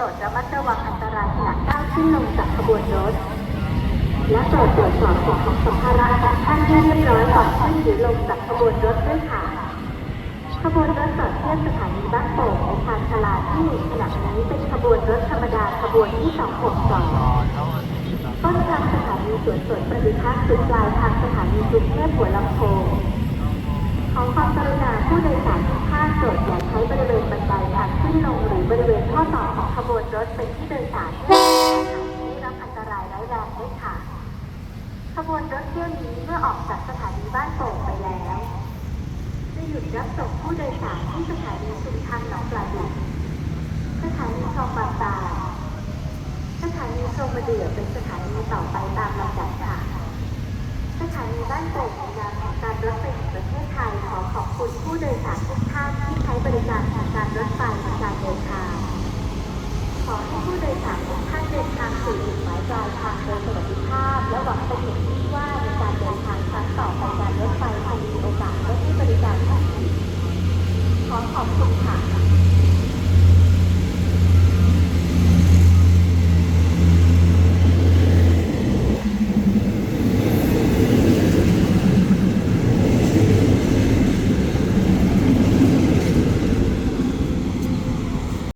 โปรดระมัดระวังอันตรายขณะก้าวขึ้นลงจากขบวนรถ และโปรดตรวจสอบของของสัมภาระของท่านให้เรียบร้อยก่อนขึ้นหรือลงจากขบวนรถด้วยค่ะ ขบวนรถจอดเทียบสถานีบ้านโป่งในทางชลาที่ขณะนี้เป็นขบวนรถธรรมดาขบวนที่262ต้นทางสถานีสวนสวนประดิษฐ์จุดปลายทางสถานีกรุงเทพหัวลำโพงขอความกรุณาผู้โดยสารทุกท่านโปรดอย่าใช้บริเวณบันไดทางขึ้นลงหรือบริเวณข้อต่อของ รถเป็นที่โดยสารเพื่อไม่ให้ได้รับอันตรายร้ายแรงด้วยค่ะ ขบวนรถเที่ยวนี้เมื่อออกจากสถานีบ้านโป่งไปแล้ว จะหยุดรับส่งผู้โดยสารที่สถานีชุมทางหนองปลาดุกสถานีคลองบางตาสถานีชมเดือเป็นสถานีต่อไปตามลำดับค่ะ สถานีบ้านโป่งในนามของการรถไฟแห่งประเทศไทยขอขอบคุณผู้โดยสารทุกท่านที่ใช้บริการ